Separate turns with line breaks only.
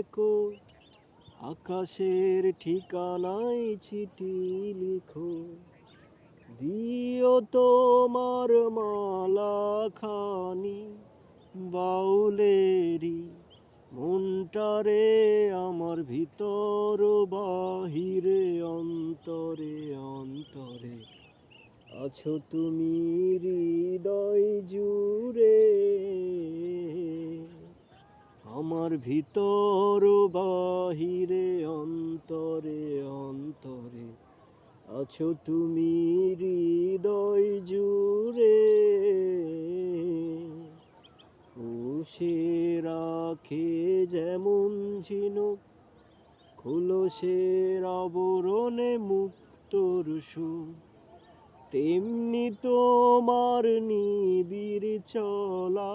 টেকো আকাশের ঠিকানায় চিঠি লিখো। দিও তোমার মালা খানি বাউলেরি মনটারে আমার ভিতর বাহিরে, অন্তরে অন্তরে। আছো তুমি হৃদয় জুড়ে আমার ভিতর বাহিরে, অন্তরে অন্তরে আছো তুমি হৃদয় জুড়ে। সে রাখে যেমন ঝিনুক খোলসের আবরণে মুক্তর সুর তেমনি তোমার নিবিড় চলা